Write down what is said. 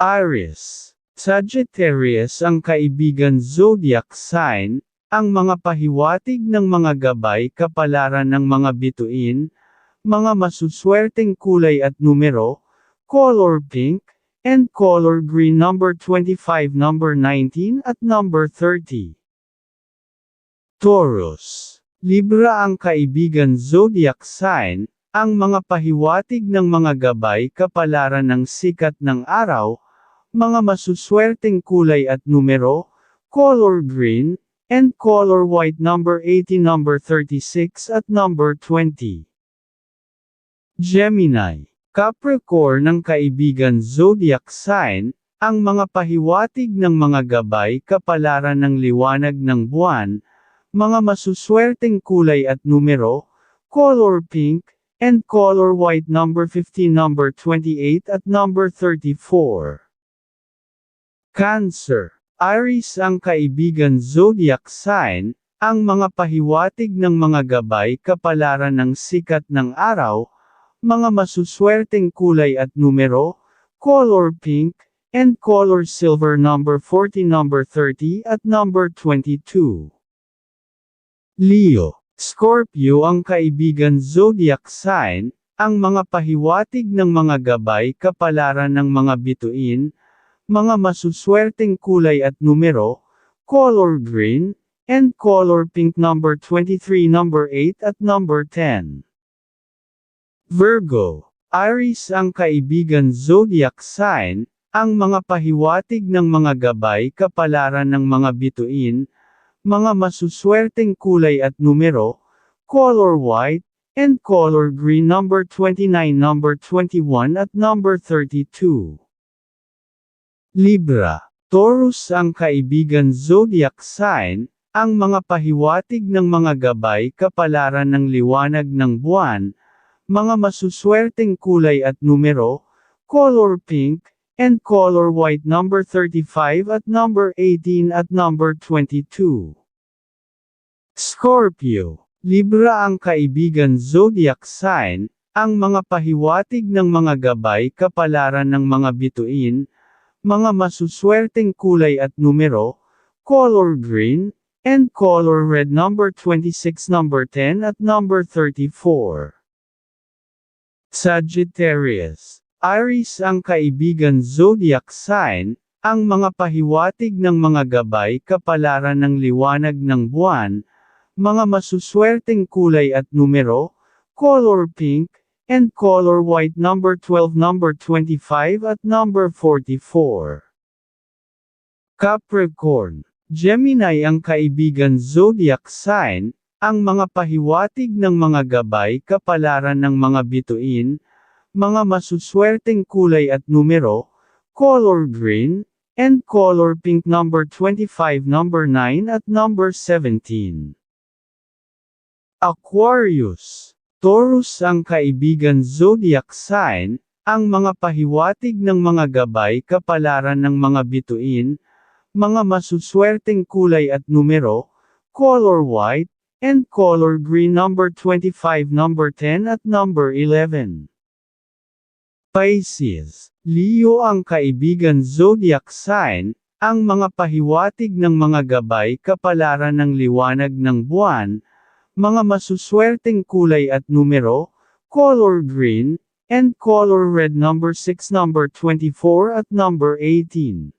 Aries. Sagittarius ang kaibigan zodiac sign, ang mga pahiwatig ng mga gabay kapalaran ng mga bituin, mga masuswerteng kulay at numero, color pink, and color green number 25 number 19 at number 30. Taurus. Libra ang kaibigan zodiac sign, ang mga pahiwatig ng mga gabay kapalaran ng sikat ng araw, mga masuswerteng kulay at numero, color green, and color white number 80 number 36 at number 20. Gemini. Capricorn ng kaibigan zodiac sign, ang mga pahiwatig ng mga gabay kapalaran ng liwanag ng buwan, mga masuswerteng kulay at numero, color pink, and color white number 15 number 28 at number 34. Cancer. Aries ang kaibigan zodiac sign, ang mga pahiwatig ng mga gabay kapalaran ng sikat ng araw, mga masuswerteng kulay at numero, color pink, and color silver number 40 number 30 at number 22. Leo, Scorpio ang kaibigan zodiac sign, ang mga pahiwatig ng mga gabay kapalaran ng mga bituin, mga masuswerteng kulay at numero, color green, and color pink number 23 number 8 at number 10. Virgo, Aries ang kaibigan zodiac sign, ang mga pahiwatig ng mga gabay kapalaran ng mga bituin, mga masuswerteng kulay at numero, color white, and color green number 29 number 21 at number 32. Libra, Taurus ang kaibigan zodiac sign, ang mga pahiwatig ng mga gabay kapalaran ng liwanag ng buwan, mga masuswerteng kulay at numero, color pink, and color white number 35 at number 18 at number 22. Scorpio, Libra ang kaibigan zodiac sign, ang mga pahiwatig ng mga gabay kapalaran ng mga bituin, mga masuswerteng kulay at numero, color green, and color red number 26 number 10 at number 34. Sagittarius Aries ang kaibigan zodiac sign, ang mga pahiwatig ng mga gabay kapalaran ng liwanag ng buwan, mga masuswerteng kulay at numero, color pink, and color white number 12 number 25 at number 44. Capricorn Gemini ang kaibigan zodiac sign, ang mga pahiwatig ng mga gabay kapalaran ng mga bituin, mga masuswerteng kulay at numero, color green, and color pink number 25 number 9 at number 17. Aquarius. Taurus ang kaibigan zodiac sign, ang mga pahiwatig ng mga gabay kapalaran ng mga bituin, mga masuswerteng kulay at numero, color white, and color green number 25 number 10 at number 11. Pisces, Leo ang kaibigan zodiac sign, ang mga pahiwatig ng mga gabay kapalaran ng liwanag ng buwan, mga masuswerteng kulay at numero, color green, and color red number 6 number 24 at number 18.